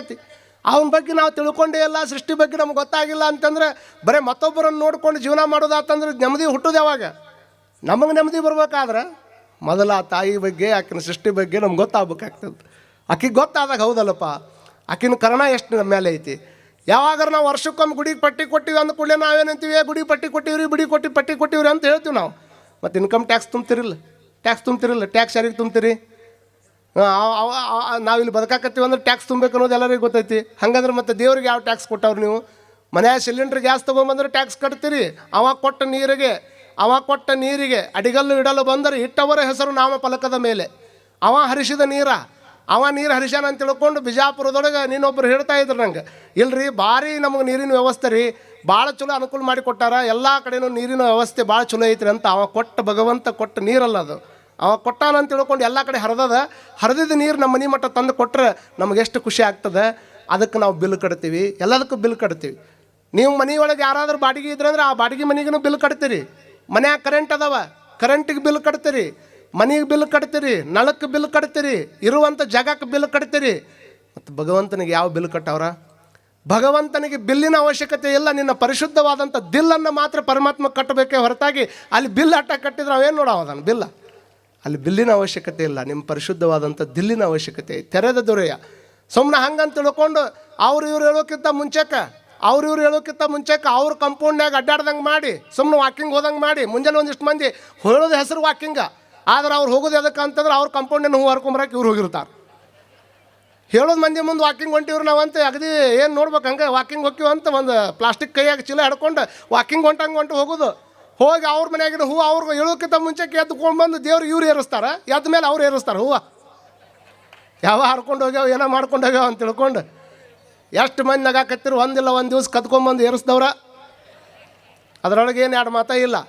ಐತಿ ಅವನ ಬಗ್ಗೆ ನಾವು ತಿಳ್ಕೊಂಡೇ ಇಲ್ಲ, ಸೃಷ್ಟಿ ಬಗ್ಗೆ ನಮ್ಗೆ ಗೊತ್ತಾಗಿಲ್ಲ ಅಂತಂದ್ರೆ ಬರೀ ಮತ್ತೊಬ್ಬರನ್ನು ನೋಡಿಕೊಂಡು ಜೀವನ ಮಾಡೋದಾತಂದ್ರೆ ನೆಮ್ಮದಿ ಹುಟ್ಟೋದು ಯಾವಾಗ? ನಮಗೆ ನೆಮ್ಮದಿ ಬರ್ಬೇಕಾದ್ರೆ ಮೊದಲ ಆ ತಾಯಿ ಬಗ್ಗೆ, ಆಕಿನ ಸೃಷ್ಟಿ ಬಗ್ಗೆ ನಮ್ಗೆ ಗೊತ್ತಾಗಬೇಕಾಗ್ತದೆ. ಆಕಿಗೆ ಗೊತ್ತಾದಾಗ ಹೌದಲ್ಲಪ್ಪ, ಆಕಿನ ಕರ್ಣ ಎಷ್ಟು ನಮ್ಮ ಮೇಲೆ ಐತಿ? ಯಾವಾಗಾರ ನಾವು ವರ್ಷಕ್ಕೊಮ್ಮೆ ಗುಡಿಗೆ ಪಟ್ಟಿ ಕೊಟ್ಟಿವಿ ಅಂದ ಕೂಡಲೇ ನಾವೇನಂತೀವಿ ಗುಡಿ ಪಟ್ಟಿ ಕೊಟ್ಟಿವ್ರಿ, ಬಿಡಿ ಕೊಟ್ಟು ಪಟ್ಟಿ ಕೊಟ್ಟಿವ್ರಿ ಅಂತ ಹೇಳ್ತೀವಿ ನಾವು. ಮತ್ತು ಇನ್ಕಮ್ ಟ್ಯಾಕ್ಸ್ ತುಂಬ್ತಿರಿಲ್ಲ. ಟ್ಯಾಕ್ಸ್ ತುಂಬ್ತಿರಿಲ್ಲ. ಟ್ಯಾಕ್ಸ್ ಯಾರಿಗೆ ತುಂಬ್ತೀರಿ? ನಾವಿಲ್ಲಿ ಬದುಕಾಕತ್ತೀವಿ ಅಂದ್ರೆ ಟ್ಯಾಕ್ಸ್ ತುಂಬಬೇಕು ಅನ್ನೋದು ಎಲ್ಲರಿಗೂ ಗೊತ್ತೈತಿ. ಹಂಗಂದ್ರೆ ಮತ್ತೆ ದೇವ್ರಿಗೆ ಯಾವ ಟ್ಯಾಕ್ಸ್ ಕೊಟ್ಟವ್ರು ನೀವು? ಮನೆಯ ಸಿಲಿಂಡ್ರ್ ಗ್ಯಾಸ್ ತೊಗೊಂಬಂದ್ರೆ ಟ್ಯಾಕ್ಸ್ ಕಟ್ತೀರಿ. ಅವ ಕೊಟ್ಟ ನೀರಿಗೆ, ಅವ ಕೊಟ್ಟ ನೀರಿಗೆ ಅಡಿಗಲ್ಲು ಇಡಲು ಬಂದರೆ ಇಟ್ಟವರ ಹೆಸರು ನಾಮ ಫಲಕದ ಮೇಲೆ. ಅವ ಹರಿಸಿದ ನೀರ, ಅವ ನೀರು ಹರಿಸ್ಯಾನ ಅಂತ ತಿಳ್ಕೊಂಡು ಬಿಜಾಪುರದೊಳಗೆ ನೀನೊಬ್ಬರು ಹೇಳ್ತಾ ಇದ್ರು ನಂಗೆ. ಇಲ್ರಿ, ಭಾರಿ ನಮಗೆ ನೀರಿನ ವ್ಯವಸ್ಥೆ ರೀ. ಭಾಳ ಚಲೋ ಅನುಕೂಲ ಮಾಡಿ ಕೊಟ್ಟಾರ. ಎಲ್ಲ ಕಡೆನೂ ನೀರಿನ ವ್ಯವಸ್ಥೆ ಭಾಳ ಚಲೋ ಐತ್ರಿ ಅಂತ ಅವ ಕೊಟ್ಟ ಭಗವಂತ ಕೊಟ್ಟ ನೀರಲ್ಲ ಅದು. ಅವ ಕೊಟ್ಟಾನ ಅಂತ ತಿಳ್ಕೊಂಡು ಎಲ್ಲ ಕಡೆ ಹರಿದದ ಹರಿದಿದ್ದ ನೀರು ನಮ್ಮ ಮನೆ ಮಟ್ಟ ತಂದು ಕೊಟ್ಟರೆ ನಮಗೆ ಎಷ್ಟು ಖುಷಿ ಆಗ್ತದೆ? ಅದಕ್ಕೆ ನಾವು ಬಿಲ್ ಕಟ್ತೀವಿ. ಎಲ್ಲದಕ್ಕೂ ಬಿಲ್ ಕಟ್ತೀವಿ. ನೀವು ಮನೆಯೊಳಗೆ ಯಾರಾದರೂ ಬಾಡಿಗೆ ಇದ್ರೆ ಅಂದ್ರೆ ಆ ಬಾಡಿಗೆ ಮನೆಗೂ ಬಿಲ್ ಕಟ್ತೀರಿ. ಮನ್ಯಾಗ ಕರೆಂಟ್ ಅದಾವ ಕರೆಂಟಿಗೆ ಬಿಲ್ ಕಟ್ತೀರಿ. ಮನೆಗೆ ಬಿಲ್ ಕಟ್ತೀರಿ ನಳಕ್ಕೆ ಬಿಲ್ ಕಟ್ತೀರಿ ಇರುವಂಥ ಜಾಗಕ್ಕೆ ಬಿಲ್ ಕಟ್ತೀರಿ. ಮತ್ತು ಭಗವಂತನಿಗೆ ಯಾವ ಬಿಲ್ ಕಟ್ಟವ್ರ? ಭಗವಂತನಿಗೆ ಬಿಲ್ಲಿನ ಅವಶ್ಯಕತೆ ಇಲ್ಲ, ನಿನ್ನ ಪರಿಶುದ್ಧವಾದಂಥ ದಿಲ್ಲನ್ನು ಮಾತ್ರ ಪರಮಾತ್ಮ ಕಟ್ಟಬೇಕೇ ಹೊರತಾಗಿ ಅಲ್ಲಿ ಬಿಲ್ ಅಟ್ಟ ಕಟ್ಟಿದ್ರೆ ಅವೇನು ನೋಡೋದನ್ನು ಬಿಲ್ಲ. ಅಲ್ಲಿ ಬಿಲ್ಲಿನ ಅವಶ್ಯಕತೆ ಇಲ್ಲ. ನಿಮ್ಮ ಪರಿಶುದ್ಧವಾದಂಥ ದಿಲ್ಲಿನ ಅವಶ್ಯಕತೆ. ತೆರೆದ ದೊರೆಯ. ಸುಮ್ಮನೆ ಹಂಗಂತ ತಿಳ್ಕೊಂಡು ಅವ್ರು ಇವ್ರು ಹೇಳೋಕ್ಕಿಂತ ಮುಂಚೆಕ, ಅವ್ರು ಇವ್ರು ಹೇಳೋಕ್ಕಿಂತ ಮುಂಚೆಕ ಅವ್ರ ಕಂಪೌಂಡ್ನಾಗ ಅಡ್ಡಾಡ್ದಂಗೆ ಮಾಡಿ ಸುಮ್ಮನೆ ವಾಕಿಂಗ್ ಹೋದಂಗೆ ಮಾಡಿ, ಮುಂಜಾನೆ ಒಂದಿಷ್ಟು ಮಂದಿ ಹೇಳೋದು ಹೆಸರು ವಾಕಿಂಗ ಆದ್ರೆ ಅವ್ರು ಹೋಗೋದು ಎದಕ್ಕೆ ಅಂತಂದ್ರೆ ಅವ್ರ ಕಂಪೌಂಡನ್ನು ಹೂ ಹರ್ಕೊಂಬರಕ್ಕೆ ಇವ್ರು ಹೋಗಿರ್ತಾರೆ. ಹೇಳೋದು ಮಂದಿ ಮುಂದೆ ವಾಕಿಂಗ್ ಹೊಂಟಿವ್ರು ನಾವಂತ, ಅಗದಿ ಏನು ನೋಡ್ಬೇಕು ಹಂಗೆ ವಾಕಿಂಗ್ ಹೋಗ್ತೀವಿ ಅಂತ ಒಂದು ಪ್ಲಾಸ್ಟಿಕ್ ಕೈಯಾಗ ಚೀಲ ಹಿಡ್ಕೊಂಡು ವಾಕಿಂಗ್ ಹೊಂಟಂಗೆ ಹೊಂಟು ಹೋಗೋದು. ಹೋಗಿ ಅವ್ರ ಮನೆಯಾಗಿನ ಹೂವು ಅವ್ರಿಗೆ ಹೇಳೋಕ್ಕಿಂತ ಮುಂಚೆಗೆ ಎದ್ಕೊಂಡ್ಬಂದು ದೇವ್ರು ಇವ್ರು ಏರಿಸ್ತಾರೆ. ಎದ್ದ ಮೇಲೆ ಅವ್ರು ಏರಿಸ್ತಾರೆ ಹೂವು. ಯಾವ ಹರ್ಕೊಂಡು ಹೋಗ್ಯಾವ, ಏನೋ ಮಾಡ್ಕೊಂಡು ಹೋಗ್ಯಾವ ಅಂತ ತಿಳ್ಕೊಂಡು ಎಷ್ಟು ಮಂದಿ ನಗಾಕತ್ತಿರು ಒಂದಿಲ್ಲ, ಒಂದು ದಿವ್ಸ ಕತ್ಕೊಂಬಂದು ಏರಿಸ್ದವ್ರ. ಅದರೊಳಗೆ ಏನು ಎರಡು ಮಾತ ಇಲ್ಲ.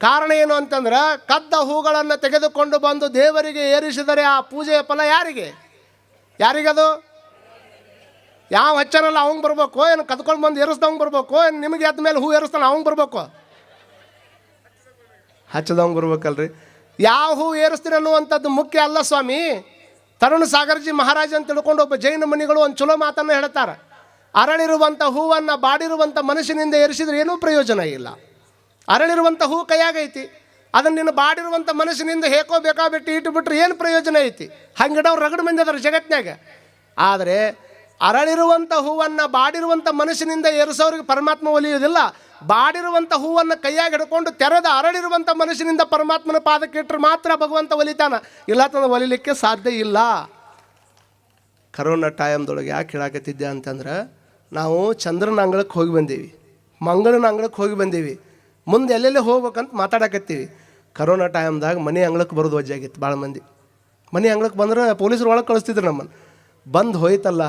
ಕಾರಣ ಏನು ಅಂತಂದ್ರೆ, ಕದ್ದ ಹೂಗಳನ್ನು ತೆಗೆದುಕೊಂಡು ಬಂದು ದೇವರಿಗೆ ಏರಿಸಿದರೆ ಆ ಪೂಜೆಯ ಫಲ ಯಾರಿಗೆ? ಯಾರಿಗದು ಯಾವ ಹಚ್ಚನಲ್ಲ ಅವಂಗೆ ಬರ್ಬೇಕು. ಏನು ಕದ್ಕೊಂಡು ಬಂದು ಏರಿಸ್ದವಂಗೆ ಬರ್ಬೇಕು. ಏನು ನಿಮಗೆ ಮೇಲೆ ಹೂ ಏರಿಸ್ತಾನೆ ಅವಂಗೆ ಬರ್ಬೇಕು. ಹಚ್ಚದವಂಗೆ ಬರ್ಬೇಕಲ್ರಿ. ಯಾವ ಹೂ ಏರಿಸ್ತೀರ ಅನ್ನುವಂಥದ್ದು ಮುಖ್ಯ ಅಲ್ಲ ಸ್ವಾಮಿ. ತರುಣ ಸಾಗರ್ಜಿ ಮಹಾರಾಜ ಅಂತ ತಿಳ್ಕೊಂಡು ಒಬ್ಬ ಜೈನ ಮುನಿಗಳು ಒಂದು ಚಲೋ ಮಾತನ್ನು ಹೇಳ್ತಾರೆ. ಅರಳಿರುವಂಥ ಹೂವನ್ನು ಬಾಡಿರುವಂಥ ಮನುಷ್ಯನಿಂದ ಏರಿಸಿದ್ರೆ ಏನೂ ಪ್ರಯೋಜನ ಇಲ್ಲ. ಅರಳಿರುವಂಥ ಹೂ ಕೈಯಾಗೈತಿ. ಅದನ್ನು ನೀನು ಬಾಡಿರುವಂಥ ಮನುಷ್ಯನಿಂದ ಹೇಕೋ ಬೇಕಾಬಿಟ್ಟು ಇಟ್ಟು ಏನು ಪ್ರಯೋಜನ ಐತಿ? ಹಂಗಿಡವ್ರು ರಗಡು ಮಂದಿ ಅದರ ಜಗತ್ತಿನಾಗ ಆದರೆ ಅರಳಿರುವಂಥ ಹೂವನ್ನು ಬಾಡಿರುವಂಥ ಮನುಷ್ಯನಿಂದ ಏರಿಸೋರಿಗೆ ಪರಮಾತ್ಮ ಒಲಿಯೋದಿಲ್ಲ ಬಾಡಿರುವಂಥ ಹೂವನ್ನು ಕೈಯಾಗಿ ಹಿಡ್ಕೊಂಡು ತೆರೆದ ಅರಳಿರುವಂಥ ಮನುಷ್ಯನಿಂದ ಪರಮಾತ್ಮನ ಇಟ್ಟರೆ ಮಾತ್ರ ಭಗವಂತ ಒಲಿತಾನ. ಇಲ್ಲ ತಂದು ಒಲಿಲಿಕ್ಕೆ ಸಾಧ್ಯ ಇಲ್ಲ. ಕರೋನಾ ಟೈಮ್ದೊಳಗೆ ಯಾಕೆ ಹೇಳಾಕತ್ತಿದ್ದೆ ಅಂತಂದ್ರೆ, ನಾವು ಚಂದ್ರನ ಅಂಗಳಕ್ಕೆ ಹೋಗಿ ಬಂದೀವಿ. ಮಂಗಳನ ಅಂಗಳಕ್ಕೆ ಹೋಗಿ ಬಂದೀವಿ. ಮುಂದೆ ಎಲ್ಲೆಲ್ಲಿ ಹೋಗ್ಬೇಕಂತ ಮಾತಾಡಕತ್ತೀವಿ. ಕರೋನಾ ಟೈಮ್ದಾಗ ಮನೆ ಅಂಗಳಕ್ಕೆ ಬರೋದು ವಜ್ಜಾಗಿತ್ತು ಭಾಳ ಮಂದಿ. ಮನೆ ಅಂಗಳಕ್ಕೆ ಬಂದ್ರೆ ಪೊಲೀಸರು ಒಳಗೆ ಕಳಿಸ್ತಿದ್ರು ನಮ್ಮನ್ನು. ಬಂದು ಹೋಯ್ತಲ್ಲ,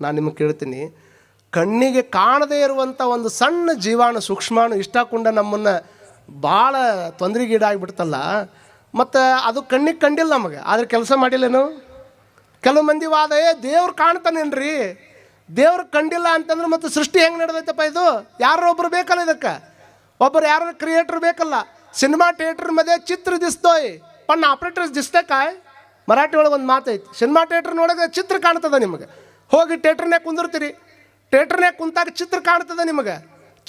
ನಾನು ನಿಮಗೆ ಕೇಳ್ತೀನಿ. ಕಣ್ಣಿಗೆ ಕಾಣದೇ ಇರುವಂಥ ಒಂದು ಸಣ್ಣ ಜೀವಾಣು, ಸೂಕ್ಷ್ಮಾಣು ಇಷ್ಟಾಕೊಂಡ ನಮ್ಮನ್ನು ಭಾಳ ತೊಂದರೆಗೀಡಾಗ್ಬಿಡ್ತಲ್ಲ. ಮತ್ತು ಅದು ಕಣ್ಣಿಗೆ ಕಂಡಿಲ್ಲ ನಮಗೆ. ಆದ್ರೆ ಕೆಲಸ ಮಾಡಿಲ್ಲೇನು? ಕೆಲವು ಮಂದಿ ವಾದ, ಏ, ದೇವ್ರು ಕಾಣ್ತಾನೇನ್ರಿ? ದೇವ್ರು ಕಂಡಿಲ್ಲ ಅಂತಂದ್ರೆ ಮತ್ತು ಸೃಷ್ಟಿ ಹೆಂಗೆ ನಡೆದೈತಪ್ಪ ಇದು? ಯಾರೋ ಒಬ್ರು ಬೇಕಲ್ಲ ಇದಕ್ಕೆ? ಒಬ್ಬರು ಯಾರು ಕ್ರಿಯೇಟ್ರ್ ಬೇಕಲ್ಲ? ಸಿನಿಮಾ ಥಿಯೇಟ್ರ್ ಮಧ್ಯೆ ಚಿತ್ರ ದಿಸ್ತೋಯ್ ಪಣ್ಣ ಆಪ್ರೇಟರ್ಸ್ ದಿಸ್ತೆ ಕಾಯ್? ಮರಾಠಿ ಒಳಗೆ ಒಂದು ಮಾತೈತಿ. ಸಿನಿಮಾ ಥಿಯೇಟ್ರ್ನೊಳಗೆ ಚಿತ್ರ ಕಾಣ್ತದ ನಿಮಗೆ. ಹೋಗಿ ಥಿಯೇಟ್ರನ್ನೇ ಕುಂದಿರ್ತೀರಿ. ಥಿಯೇಟ್ರ್ನ್ಯಾಗ ಕುಂತಾಗ ಚಿತ್ರ ಕಾಣ್ತದೆ ನಿಮಗೆ.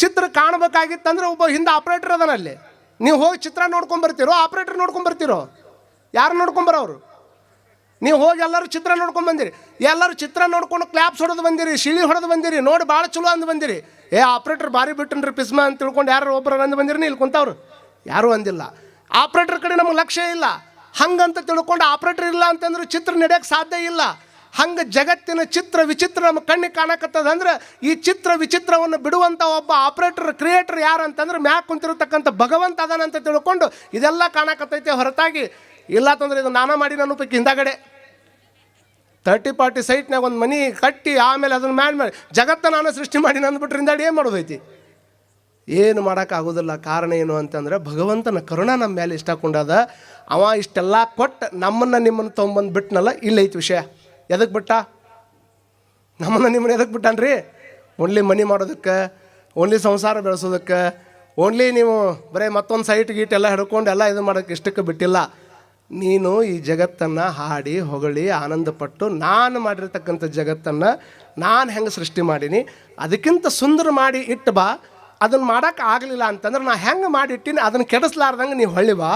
ಚಿತ್ರ ಕಾಣಬೇಕಾಗಿತ್ತಂದ್ರೆ ಒಬ್ಬ ಹಿಂದೆ ಆಪ್ರೇಟರ್ ಅದನ ಅಲ್ಲಿ ನೀವು ಹೋಗಿ ಚಿತ್ರ ನೋಡ್ಕೊಂಡ್ ಬರ್ತೀರೋ ಆಪ್ರೇಟರ್ ನೋಡ್ಕೊಂಡ್ ಬರ್ತೀರೋ ಯಾರು ನೋಡ್ಕೊಂಬರೋರು? ನೀವು ಹೋಗಿ ಎಲ್ಲರೂ ಚಿತ್ರ ನೋಡ್ಕೊಂಡು ಬಂದಿರಿ. ಎಲ್ಲರೂ ಚಿತ್ರ ನೋಡ್ಕೊಂಡು ಕ್ಲ್ಯಾಪ್ಸ್ ಹೊಡೆದು ಬಂದಿರಿ ಶಿಳಿ ಹೊಡೆದು ಬಂದಿರಿ, ನೋಡಿ ಭಾಳ ಚಲೋ ಅಂದು ಬಂದಿರಿ. ಏ ಆಪ್ರೇಟರ್ ಭಾರಿ ಬಿಟ್ಟನ್ರಿ ಪಿಸ್ಮ ಅಂತ ತಿಳ್ಕೊಂಡು ಯಾರು ಒಬ್ಬರು ಅಂದು ಬಂದಿರಿ ಇಲ್ಲಿ ಕುಂತವ್ರು? ಯಾರೂ ಅಂದಿಲ್ಲ. ಆಪ್ರೇಟರ್ ಕಡೆ ನಮಗೆ ಲಕ್ಷ್ಯ ಇಲ್ಲ. ಹಂಗಂತ ತಿಳ್ಕೊಂಡು ಆಪ್ರೇಟರ್ ಇಲ್ಲ ಅಂತಂದ್ರೆ ಚಿತ್ರ ನಡೆಯೋಕ್ಕೆ ಸಾಧ್ಯ ಇಲ್ಲ. ಹಂಗೆ ಜಗತ್ತಿನ ಚಿತ್ರ ವಿಚಿತ್ರ ನಮ್ಮ ಕಣ್ಣಿಗೆ ಕಾಣಕತ್ತದ ಅಂದ್ರೆ ಈ ಚಿತ್ರ ವಿಚಿತ್ರವನ್ನು ಬಿಡುವಂಥ ಒಬ್ಬ ಆಪ್ರೇಟರ್ ಕ್ರಿಯೇಟರ್ ಯಾರು ಅಂತಂದ್ರೆ ಮ್ಯಾಕ್ ಕುಂತಿರತಕ್ಕಂಥ ಭಗವಂತ ಅದಾನಂತ ತಿಳ್ಕೊಂಡು ಇದೆಲ್ಲ ಕಾಣಕತ್ತೈತೆ ಹೊರತಾಗಿ, ಇಲ್ಲ ತಂದ್ರೆ ಇದು ನಾನು ಮಾಡಿ ನಾನು ಪೈಕಿ ಹಿಂದಾಗಡೆ ತರ್ಟಿ ಪಾರ್ಟಿ ಸೈಟ್ನಾಗ ಒಂದು ಮನಿ ಕಟ್ಟಿ ಆಮೇಲೆ ಅದನ್ನು ಮ್ಯಾನ್ ಮಾಡಿ ಜಗತ್ತ ನಾನು ಸೃಷ್ಟಿ ಮಾಡಿ ಅಂದ್ಬಿಟ್ರೆ ಹಿಂದಾಡಿ ಏನು ಮಾಡೋದೈತಿ? ಏನು ಮಾಡೋಕ್ಕಾಗೋದಿಲ್ಲ ಕಾರಣ ಏನು ಅಂತಂದ್ರೆ ಭಗವಂತನ ಕರುಣ ನಮ್ಮ ಮೇಲೆ ಇಷ್ಟಕೊಂಡದ ಅವ ಇಷ್ಟೆಲ್ಲ ಕೊಟ್ಟು ನಮ್ಮನ್ನು ನಿಮ್ಮನ್ನು ತೊಗೊಂಬಂದು ಬಿಟ್ಟನಲ್ಲ ಇಲ್ಲೈತಿ ವಿಷಯ. ಎದಕ್ಕೆ ಬಿಟ್ಟ? ನಮ್ಮನ್ನ ನಿಮ್ಮನ್ನ ಎದಕ್ಕೆ ಬಿಟ್ಟನ್ರಿ? ಓನ್ಲಿ ಮನಿ ಮಾಡೋದಕ್ಕೆ ಓನ್ಲಿ ಸಂಸಾರ ಬೆಳೆಸೋದಕ್ಕೆ ಓನ್ಲಿ ನೀವು ಬರೀ ಮತ್ತೊಂದು ಸೈಟ್ ಗೀಟ್ ಎಲ್ಲ ಹಿಡ್ಕೊಂಡು ಎಲ್ಲ ಇದು ಮಾಡೋಕ್ಕೆ ಇಷ್ಟಕ್ಕೆ ಬಿಟ್ಟಿಲ್ಲ. ನೀನು ಈ ಜಗತ್ತನ್ನು ಹಾಡಿ, ಹೊಗಳಿ, ಆನಂದಪಟ್ಟು ನಾನು ಮಾಡಿರ್ತಕ್ಕಂಥ ಜಗತ್ತನ್ನು ನಾನು ಹೆಂಗೆ ಸೃಷ್ಟಿ ಮಾಡೀನಿ, ಅದಕ್ಕಿಂತ ಸುಂದರ ಮಾಡಿ ಇಟ್ಟು ಬಾ. ಅದನ್ನು ಮಾಡೋಕೆ ಆಗಲಿಲ್ಲ ಅಂತಂದ್ರೆ ನಾ ಹೆಂಗೆ ಮಾಡಿ ಇಟ್ಟೀನಿ ಅದನ್ನು ಕೆಡಿಸ್ಲಾರ್ದಂಗೆ ನೀವು ಹೊಳ್ಳಿ ಬಾ.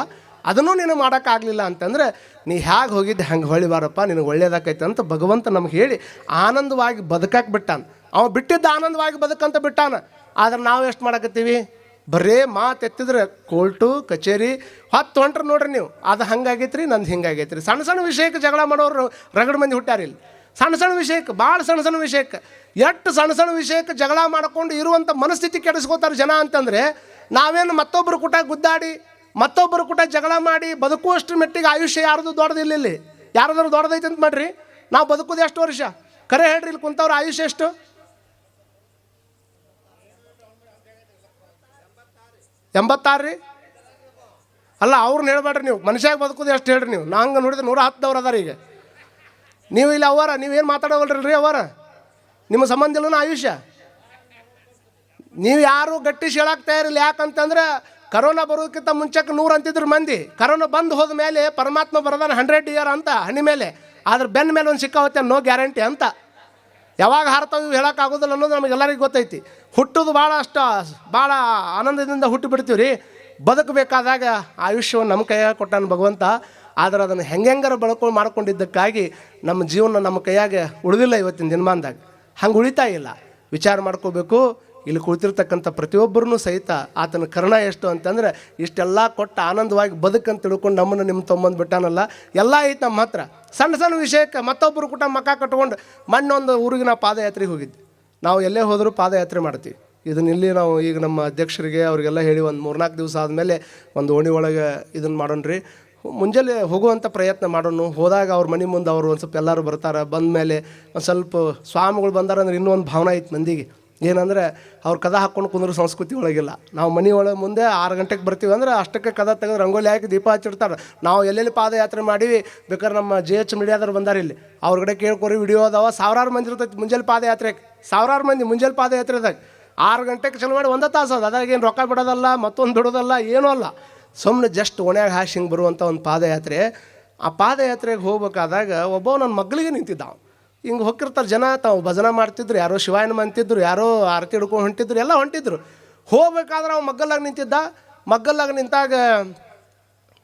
ಅದನ್ನೂ ನೀನು ಮಾಡೋಕ್ಕಾಗಲಿಲ್ಲ ಅಂತಂದ್ರೆ, ನೀ ಹೇಗೆ ಹೋಗಿದ್ದೆ, ಹಂಗೆ ಹೊಳಿಬಾರಪ್ಪ, ನಿನಗೆ ಒಳ್ಳೇದಾಕೈತೆ ಅಂತ ಭಗವಂತ ನಮ್ಗೆ ಹೇಳಿ, ಆನಂದವಾಗಿ ಬದುಕಕ್ಕೆ ಬಿಟ್ಟಾನ. ಅವ ಬಿಟ್ಟಿದ್ದ ಆನಂದವಾಗಿ ಬದುಕಂತ ಬಿಟ್ಟಾನ. ಆದ್ರೆ ನಾವು ಎಷ್ಟು ಮಾಡಕತ್ತೀವಿ? ಬರೇ ಮಾತು ಎತ್ತಿದ್ರೆ ಕೋರ್ಟು, ಕಚೇರಿ ಹತ್ತು ಹೊಂಟ್ರೆ ನೋಡ್ರಿ ನೀವು. ಅದು ಹಂಗಾಗೈತ್ರಿ, ನಂದು ಹಿಂಗಾಗೈತ್ರಿ. ಸಣ್ಣ ಸಣ್ಣ ವಿಷಯಕ್ಕೆ ಜಗಳ ಮಾಡೋರು ರಗಡ ಮಂದಿ ಹುಟ್ಟಾರಿಲ್ಲ ಸಣ್ಣ ಸಣ್ಣ ವಿಷಯಕ್ಕೆ ಭಾಳ ಸಣ್ಣ ಸಣ್ಣ ವಿಷಯಕ್ಕೆ ಎಷ್ಟು ಸಣ್ಣ ಸಣ್ಣ ವಿಷಯಕ್ಕೆ ಜಗಳ ಮಾಡ್ಕೊಂಡು ಇರುವಂಥ ಮನಸ್ಥಿತಿ ಕೆಡಿಸ್ಕೋತಾರೆ ಜನ ಅಂತಂದರೆ, ನಾವೇನು ಮತ್ತೊಬ್ಬರು ಕೂಟ ಗುದ್ದಾಡಿ ಮತ್ತೊಬ್ಬರು ಕೂಡ ಜಗಳ ಮಾಡಿ ಬದುಕುವಷ್ಟು ಮೆಟ್ಟಿಗೆ ಆಯುಷ್ಯ ಯಾರದು ದೊಡ್ಡದಿಲ್ಲ ಇಲ್ಲಿ ಯಾರಾದ್ರೂ ದೊಡ್ಡದೈತೆ ಅಂತ ಮಾಡ್ರಿ. ನಾವು ಬದುಕೋದು ಎಷ್ಟು ವರ್ಷ. ಕರೆ ಹೇಳ್ರಿ ಇಲ್ಲಿ ಕುಂತವ್ರ ಆಯುಷ್ಯ ಎಷ್ಟು? ಎಂಬತ್ತಾರು ರೀ? ಅಲ್ಲ, ಅವ್ರನ್ನ ಹೇಳ್ಬೇಡ್ರಿ ನೀವು. ಮನುಷ್ಯಾಗ ಬದುಕೋದು ಎಷ್ಟು ಹೇಳ್ರಿ ನೀವು. ನಾ ಹಂಗೆ ನೋಡಿದ್ರೆ ನೂರ ಹತ್ತದವ್ರು ಅದಾರ ಈಗ. ನೀವು ಇಲ್ಲಿ ಅವರ ನೀವೇನು ಮಾತಾಡೋವಲ್ರಿ ಅವರ ನಿಮ್ಮ ಸಂಬಂಧ ಇಲ್ಲನ ಆಯುಷ್ಯ? ನೀವು ಯಾರು ಗಟ್ಟಿ ಹೇಳಕ್ ತಯಾರಿಲ್ಲ. ಯಾಕಂತಂದ್ರೆ ಕರೋನಾ ಬರೋದಕ್ಕಿಂತ ಮುಂಚೆಕ್ಕೆ ನೂರು ಅಂತಿದ್ರು ಮಂದಿ. ಕರೋನಾ ಬಂದು ಹೋದ ಮೇಲೆ ಪರಮಾತ್ಮ ಬರದಾನ ಹಂಡ್ರೆಡ್ ಇಯರ್ ಅಂತ ಹಣಿ ಮೇಲೆ. ಆದ್ರೆ ಬೆನ್ನ ಮೇಲೆ ಒಂದು ಸಿಕ್ಕಾವತ್ತೆ ನೋ ಗ್ಯಾರಂಟಿ ಅಂತ. ಯಾವಾಗ ಹಾರ್ತಾವೆ ಇವು ಹೇಳೋಕ್ಕಾಗೋದಿಲ್ಲ ಅನ್ನೋದು ನಮಗೆಲ್ಲರಿಗೂ ಗೊತ್ತೈತಿ. ಹುಟ್ಟೋದು ಭಾಳ ಅಷ್ಟು ಭಾಳ ಆನಂದದಿಂದ ಹುಟ್ಟು ಬಿಡ್ತೀವಿ ರೀ ಬದುಕಬೇಕಾದಾಗ ಆಯುಷ್ಯವನ್ನು ನಮ್ಮ ಕೈಯಾಗ ಕೊಟ್ಟಾನ ಭಗವಂತ. ಆದ್ರೆ ಅದನ್ನು ಹೆಂಗೆಂಗಾರ ಬಳಕೊಂಡು ಮಾಡ್ಕೊಂಡಿದ್ದಕ್ಕಾಗಿ ನಮ್ಮ ಜೀವನ ನಮ್ಮ ಕೈಯಾಗೆ ಉಳಿದಿಲ್ಲ ಇವತ್ತಿನ ದಿನಮಾನದಾಗ. ಹಂಗೆ ಉಳಿತಾ ಇಲ್ಲ. ವಿಚಾರ ಮಾಡ್ಕೋಬೇಕು. ಇಲ್ಲಿ ಕುಳಿತಿರ್ತಕ್ಕಂಥ ಪ್ರತಿಯೊಬ್ಬರೂ ಸಹಿತ ಆತನ ಕರ್ಣ ಎಷ್ಟು ಅಂತಂದ್ರೆ, ಇಷ್ಟೆಲ್ಲ ಕೊಟ್ಟು ಆನಂದವಾಗಿ ಬದುಕಂತ ತಿಳ್ಕೊಂಡು ನಮ್ಮನ್ನು ನಿಮ್ಮ ತೊಂಬಂದು ಬಿಟ್ಟಾನಲ್ಲ, ಎಲ್ಲ ಐತೆ ನಮ್ಮ ಹತ್ರ ಸಣ್ಣ ಸಣ್ಣ ವಿಷಯಕ್ಕೆ ಮತ್ತೊಬ್ಬರು ಕೂಟ ಮಕ ಕಟ್ಕೊಂಡು ಮಣ್ಣೊಂದು ಊರಿಗೆ ನಾವು ಪಾದಯಾತ್ರೆಗೆ ಹೋಗಿದ್ದೆ ನಾವು ಎಲ್ಲೇ ಹೋದರೂ ಪಾದಯಾತ್ರೆ ಮಾಡ್ತೀವಿ. ಇದನ್ನ ಇಲ್ಲಿ ನಾವು ಈಗ ನಮ್ಮ ಅಧ್ಯಕ್ಷರಿಗೆ ಅವರಿಗೆಲ್ಲ ಹೇಳಿ ಒಂದು ಮೂರ್ನಾಲ್ಕು ದಿವಸ ಆದಮೇಲೆ ಒಂದು ಓಣಿ ಒಳಗೆ ಇದನ್ನು ಮಾಡೋಣ್ರಿ. ಮುಂಜಾನೆ ಹೋಗುವಂಥ ಪ್ರಯತ್ನ ಮಾಡೋಣ. ಹೋದಾಗ ಅವ್ರ ಮನೆ ಮುಂದೆ ಅವರು ಒಂದು ಸ್ವಲ್ಪ ಎಲ್ಲರೂ ಬರ್ತಾರೆ. ಬಂದ ಮೇಲೆ ಒಂದು ಸ್ವಲ್ಪ ಸ್ವಾಮಿಗಳು ಬಂದಾರಂದ್ರೆ ಇನ್ನೂ ಒಂದು ಭಾವನೆ ಐತೆ ಮಂದಿಗೆ. ಏನಂದ್ರೆ ಅವ್ರು ಕದ ಹಾಕ್ಕೊಂಡು ಕುಂದ್ರು ಸಂಸ್ಕೃತಿ ಒಳಗಿಲ್ಲ. ನಾವು ಮನೆ ಒಳಗೆ ಮುಂದೆ ಆರು ಗಂಟೆಗೆ ಬರ್ತೀವಿ ಅಂದ್ರೆ ಅಷ್ಟಕ್ಕೆ ಕದ ತೆಗೆದು ರಂಗೋಲಿ ಹಾಕಿ ದೀಪ ಹಚ್ಚಿಡ್ತಾರೆ. ನಾವು ಎಲ್ಲೆಲ್ಲಿ ಪಾದಯಾತ್ರೆ ಮಾಡೀವಿ, ಬೇಕಾದ್ರೆ ನಮ್ಮ ಜೆ ಎಚ್ ಮೀಡಿಯಾದವ್ರು ಬಂದಾರೆ ಇಲ್ಲಿ. ಅವ್ರಗಡೆ ಕೇಳ್ಕೊರಿ, ವಿಡಿಯೋ ಅದಾವ, ಸಾವಿರಾರು ಮಂದಿ ಇರ್ತೈತಿ ಮುಂಜಾನೆ ಪಾದಯಾತ್ರೆಗೆ. ಸಾವಿರಾರು ಮಂದಿ ಮುಂಜಾನೆ ಪಾದಯಾತ್ರೆದಾಗ. ಆರು ಗಂಟೆಗೆ ಚಲೋ ಮಾಡಿ ಒಂದೇ ತಾಸು ಅದು. ಅದಾಗ ಏನು ರೊಕ್ಕ ಬಿಡೋದಲ್ಲ, ಮತ್ತೊಂದು ಬಿಡೋದಲ್ಲ ಏನೂ ಅಲ್ಲ. ಸುಮ್ಮನೆ ಜಸ್ಟ್ ಒಣ್ಯಾಗ ಹಾಸಿ ಹಿಂಗೆ ಬರುವಂಥ ಒಂದು ಪಾದಯಾತ್ರೆ. ಆ ಪಾದಯಾತ್ರೆಗೆ ಹೋಗ್ಬೇಕಾದಾಗ ಒಬ್ಬ ನನ್ನ ಮಗಳಿಗೆ ನಿಂತಿದ್ದ. ಹಿಂಗೆ ಹೋಗಿರ್ತಾರೆ ಜನ, ತಾವು ಭಜನೆ ಮಾಡ್ತಿದ್ರು, ಯಾರೋ ಶಿವಾಯನ ಅಂತಿದ್ರು ಯಾರೋ ಆರತಿ ಹಿಡ್ಕೊಂಡು ಹೊಂಟಿದ್ರು, ಎಲ್ಲ ಹೊಂಟಿದ್ರು. ಹೋಗ್ಬೇಕಾದ್ರೆ ಅವ ಮಗ್ಗಲ್ಲಾಗ ನಿಂತಿದ್ದ. ಮಗ್ಗಲ್ಲಾಗ ನಿಂತಾಗ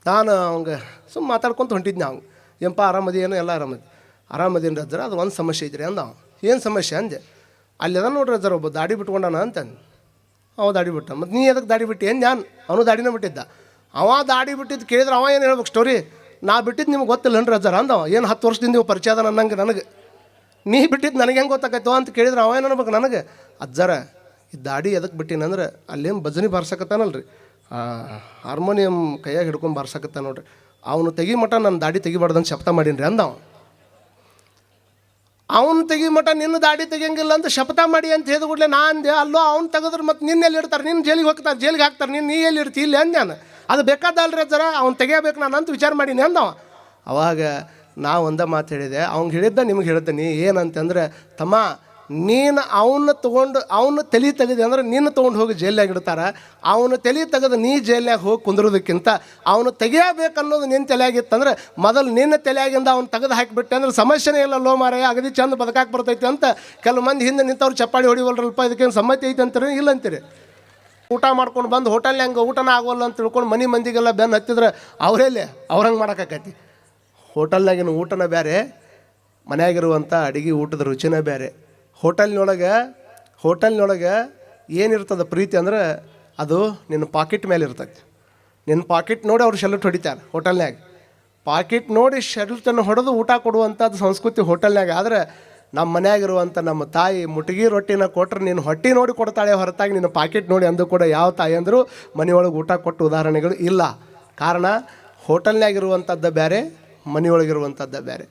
ನಾನು ಅವಂಗೆ ಸುಮ್ಮನೆ ಮಾತಾಡ್ಕೊಂತ ಹೊಂಟಿದ್ನ ಅವ್ನು ಏನಪ್ಪ ಆರಾಮದಿ, ಏನೋ ಎಲ್ಲ ಆರಾಮದಿ. ಆರಾಮದೀನಿ ರಜರ ಅದು ಒಂದು ಸಮಸ್ಯೆ ಇದ್ರಿ ಅಂದ ಅವ್ನು ಏನು ಸಮಸ್ಯೆ ಅಂದೆ? ಅಲ್ಲಿ ಅದ ನೋಡ್ರಿ ರಜ್ಜರ ಒಬ್ಬ ದಾಡಿ ಬಿಟ್ಕೊಂಡಾನ ಅಂತಂದು. ಅವ ದಾಡಿ ಬಿಟ್ಟ. ಮತ್ತು ನೀ ಅದಕ್ಕೆ ದಾಡಿ ಬಿಟ್ಟು? ಏನು ನಾನು? ಅವನು ದಾಡಿನ ಬಿಟ್ಟಿದ್ದ. ಅವ ದಾಡಿ ಬಿಟ್ಟಿದ್ದು ಕೇಳಿದ್ರೆ ಅವ ಏನು ಹೇಳ್ಬೇಕು ಸ್ಟೋರಿ ನಾ ಬಿಟ್ಟಿದ್ದು ನಿಮ್ಗೆ ಗೊತ್ತಿಲ್ಲ ಅನ್ರಿ ಅಂದ ಅಂದವ ಏನು ಹತ್ತು ವರ್ಷದಿಂದ ನೀವು ಪರಿಚಯ ಅದ ನನ್ನಂಗೆ, ನನಗೆ. ನೀ ಬಿಟ್ಟಿದ್ದು ನನಗೆ ಹೆಂಗೆ ಗೊತ್ತಾಗೈತೋ ಅಂತ ಕೇಳಿದ್ರೆ ಅವ ಏನು ಅನ್ಬೇಕು ನನಗೆ? ಅಜ್ಜರ, ಈ ದಾಡಿ ಎದಕ್ಕೆ ಬಿಟ್ಟಿನಂದ್ರೆ ಅಲ್ಲೇನು ಭಜನೆ ಬಾರ್ಸಕತ್ತಾನಲ್ರಿ. ಹಾರ್ಮೋನಿಯಂ ಕೈಯಾಗ ಹಿಡ್ಕೊಂಡು ಬಾರ್ಸಕತ್ತ ನೋಡ್ರಿ. ಅವನು ತೆಗಿ ಮಠ ನನ್ನ ದಾಡಿ ತೆಗಿಬಾರ್ದಂತ ಶಬ್ದ ಮಾಡೀನಿ ರೀ ಅವನು. ಅವ್ನು ತೆಗಿ ಮಠ ನಿನ್ನ ದಾಡಿ ತೆಗಿಯಂಗಿಲ್ಲ ಅಂತ ಶಪಥ ಮಾಡಿ ಅಂತ ಹೇಳಿದ ಕೂಡಲೇ ನಾ ಅಂದೆ, ಅಲ್ಲೋ ಅವ್ನು ತೆಗೆದ್ರೆ ಮತ್ತೆ ನಿನ್ನ ಎಲ್ಲಿ ಇಡ್ತಾರೆ? ನಿನ್ನ ಜೈಲಿಗೆ ಹೋಗ್ತಾರೆ, ಜೈಲಿಗೆ ಹಾಕ್ತಾರೆ, ನೀನು ನೀ ಎಲ್ಲಿ ಇರ್ತಿ ಇಲ್ಲಿ ಅಂದ್ಯಾನ. ಅದು ಬೇಕಾದಲ್ರಿ ಜರ ಅವ್ನು ತೆಗಿಯಬೇಕು ನಾನು ಅಂತ ವಿಚಾರ ಮಾಡೀನಿ ಅಂದವ ಅವಾಗ ನಾ ಒಂದ ಮಾತು ಹೇಳಿದೆ ಅವ್ನಿಗೆ ಹೇಳಿದ್ದ ನಿಮ್ಗೆ ಹೇಳ್ತೀನಿ ಏನಂತಂದ್ರೆ, ತಮ್ಮ, ನೀನು ಅವನ್ನ ತೊಗೊಂಡು ಅವನ್ನ ತಲೆ ತೆಗೆದು, ಅಂದ್ರೆ ನಿನ್ನ ತೊಗೊಂಡು ಹೋಗಿ ಜೈಲ್ನಾಗ ಇಡ್ತಾರೆ, ಅವನು ತಲೆ ತೆಗೆದು ನೀ ಜೈಲ್ನಾಗ ಹೋಗಿ ಕುಂದ್ರೋದಕ್ಕಿಂತ ಅವನು ತೆಗಿಯಬೇಕು ಅನ್ನೋದು ನಿನ್ನ ತಲೆಯಾಗಿತ್ತಂದ್ರೆ, ಮೊದಲು ನಿನ್ನ ತಲೆಯಾಗಿಂದ ಅವ್ನು ತೆಗೆದು ಹಾಕಿಬಿಟ್ಟೆ ಅಂದ್ರೆ ಸಮಸ್ಯೆನೇ ಇಲ್ಲ, ಲೋ ಮಾರಾಯ, ಅಗದಿ ಚಂದ ಬದುಕಾಕೆ ಬರ್ತೈತಿ ಅಂತ ಕೆಲವು ಮಂದಿ ಹಿಂದೆ ನಿಂತವ್ರು ಚಪ್ಪಾಳಿ ಹೊಡಿವಲ್ರಲ್ಪ ಇದಕ್ಕೇನು ಸಮ್ಮತಿ ಐತೆ ಅಂತಾರೆ? ಇಲ್ಲ ಅಂತೀರಿ. ಊಟ ಮಾಡ್ಕೊಂಡು ಬಂದು ಹೋಟೆಲ್ ಹೆಂಗೆ ಊಟನ ಆಗೋಲ್ಲ ಅಂತ ತಿಳ್ಕೊಂಡು ಮನೆ ಮಂದಿಗೆಲ್ಲ ಬೆನ್ನು ಹತ್ತಿದ್ರೆ ಅವರೇಲೆ ಅವ್ರಂಗೆ ಮಾಡೋಕ್ಕಾಕೈತಿ ಹೋಟೆಲ್ನಾಗಿನ ಊಟನ ಬೇರೆ ಮನೆಯಾಗಿರುವಂಥ ಅಡಿಗೆ ಊಟದ ರುಚಿನ ಬೇರೆ ಹೋಟೆಲ್ನೊಳಗೆ ಹೋಟೆಲ್ನೊಳಗೆ ಏನಿರ್ತದ ಪ್ರೀತಿ ಅಂದ್ರೆ ಅದು ನಿನ್ನ ಪಾಕೆಟ್ ಮೇಲೆ ಇರ್ತೈತಿ. ನಿನ್ನ ಪಾಕೆಟ್ ನೋಡಿ ಅವ್ರು ಶೆಲ್ಟ್ ಹೊಡಿತಾರೆ ಹೋಟೆಲ್ನಾಗ ಪಾಕೆಟ್ ನೋಡಿ ಶೆಲ್ಟನ್ನು ಹೊಡೆದು ಊಟ ಕೊಡುವಂಥದ್ದು ಸಂಸ್ಕೃತಿ ಹೋಟೆಲ್ನಾಗ ಆದರೆ ನಮ್ಮ ಮನೆಯಾಗಿರುವಂಥ ನಮ್ಮ ತಾಯಿ ಮುಟಗಿ ರೊಟ್ಟಿನ ಕೊಟ್ಟರೆ ನೀನು ಹೊಟ್ಟೆ ನೋಡಿ ಕೊಡ್ತಾಳೆ ಹೊರತಾಗಿ ನಿನ್ನ ಪಾಕೆಟ್ ನೋಡಿ ಅಂದು ಕೂಡ ಯಾವ ತಾಯಿ ಅಂದರೂ ಮನೆಯೊಳಗೆ ಊಟ ಕೊಟ್ಟು ಉದಾಹರಣೆಗಳು ಇಲ್ಲ. ಕಾರಣ ಹೋಟೆಲ್ನಾಗಿರುವಂಥದ್ದು ಬೇರೆ ಮನೆಯೊಳಗಿರುವಂಥದ್ದು ಬೇರೆ.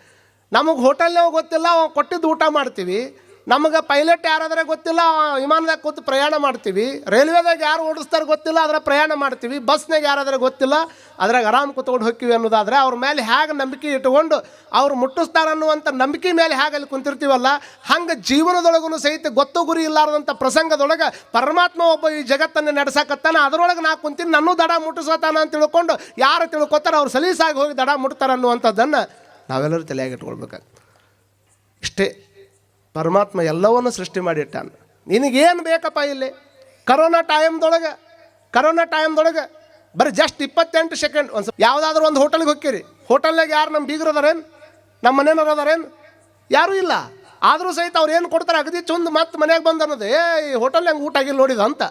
ನಮಗೆ ಹೋಟೆಲ್ನಾಗ ಗೊತ್ತಿಲ್ಲ ಕೊಟ್ಟಿದ್ದು ಊಟ ಮಾಡ್ತೀವಿ. ನಮಗೆ ಪೈಲಟ್ ಯಾರಾದ್ರೆ ಗೊತ್ತಿಲ್ಲ ವಿಮಾನದಾಗ ಕೂತು ಪ್ರಯಾಣ ಮಾಡ್ತೀವಿ. ರೈಲ್ವೆದಾಗ ಯಾರು ಓಡಿಸ್ತಾರೆ ಗೊತ್ತಿಲ್ಲ ಅದರ ಪ್ರಯಾಣ ಮಾಡ್ತೀವಿ. ಬಸ್ನಾಗ ಯಾರಾದರೆ ಗೊತ್ತಿಲ್ಲ, ಅದ್ರಾಗ ಆರಾಮ್ ಕೂತ್ಕೊಂಡು ಹೋಗ್ತೀವಿ ಅನ್ನೋದಾದರೆ ಅವ್ರ ಮೇಲೆ ಹೇಗೆ ನಂಬಿಕೆ ಇಟ್ಕೊಂಡು ಅವ್ರು ಮುಟ್ಟಿಸ್ತಾರೆ ಅನ್ನುವಂಥ ನಂಬಿಕೆ ಮೇಲೆ ಹೇಗೆ ಅಲ್ಲಿ ಕುಂತಿರ್ತೀವಲ್ಲ, ಹಂಗೆ ಜೀವನದೊಳಗೂ ಸಹಿತ ಗೊತ್ತು ಗುರಿ ಇಲ್ಲಾರದಂಥ ಪ್ರಸಂಗದೊಳಗೆ ಪರಮಾತ್ಮ ಒಬ್ಬ ಈ ಜಗತ್ತನ್ನು ನಡೆಸಕತ್ತಾನ, ಅದರೊಳಗೆ ನಾ ಕುಂತೀನಿ, ನನ್ನೂ ದಡ ಮುಟ್ಟಿಸತಾನ ಅಂತ ತಿಳ್ಕೊಂಡು ಯಾರು ತಿಳ್ಕೊತಾರೆ ಅವ್ರು ಸಲೀಸಾಗಿ ಹೋಗಿ ದಡ ಮುಟ್ತಾರೆ ಅನ್ನುವಂಥದ್ದನ್ನು ನಾವೆಲ್ಲರೂ ತಲೆಯಾಗಿ ಇಷ್ಟೇ. ಪರಮಾತ್ಮ ಎಲ್ಲವನ್ನು ಸೃಷ್ಟಿ ಮಾಡಿಟ್ಟಾನ. ನಿನಗೇನು ಬೇಕಪ್ಪ ಇಲ್ಲಿ? ಕರೋನಾ ಟೈಮ್ದೊಳಗೆ ಕರೋನಾ ಟೈಮ್ದೊಳಗೆ, ಬರೀ ಜಸ್ಟ್ ಇಪ್ಪತ್ತೆಂಟು ಸೆಕೆಂಡ್ ಒಂದು ಯಾವುದಾದ್ರೂ ಒಂದು ಹೋಟೆಲ್ಗೆ ಹೋಗ್ತೀರಿ. ಹೋಟೆಲ್ನಾಗ ಯಾರು ನಮ್ಮ ಬೀಗರು ಅದಾರೇನು? ನಮ್ಮ ಮನೆಯವ್ರು ಅದಾರೇನು? ಯಾರೂ ಇಲ್ಲ. ಆದರೂ ಸಹಿತ ಅವ್ರು ಏನು ಕೊಡ್ತಾರೆ? ಅಗದಿ ಚಂದ ಮತ್ತೆ ಮನೆಗೆ ಬಂದು ಅನ್ನೋದು ಏ ಈ ಹೋಟೆಲ್ನಾಗ ಊಟ ಆಗಿಲ್ಲ ನೋಡಿದ ಅಂತ.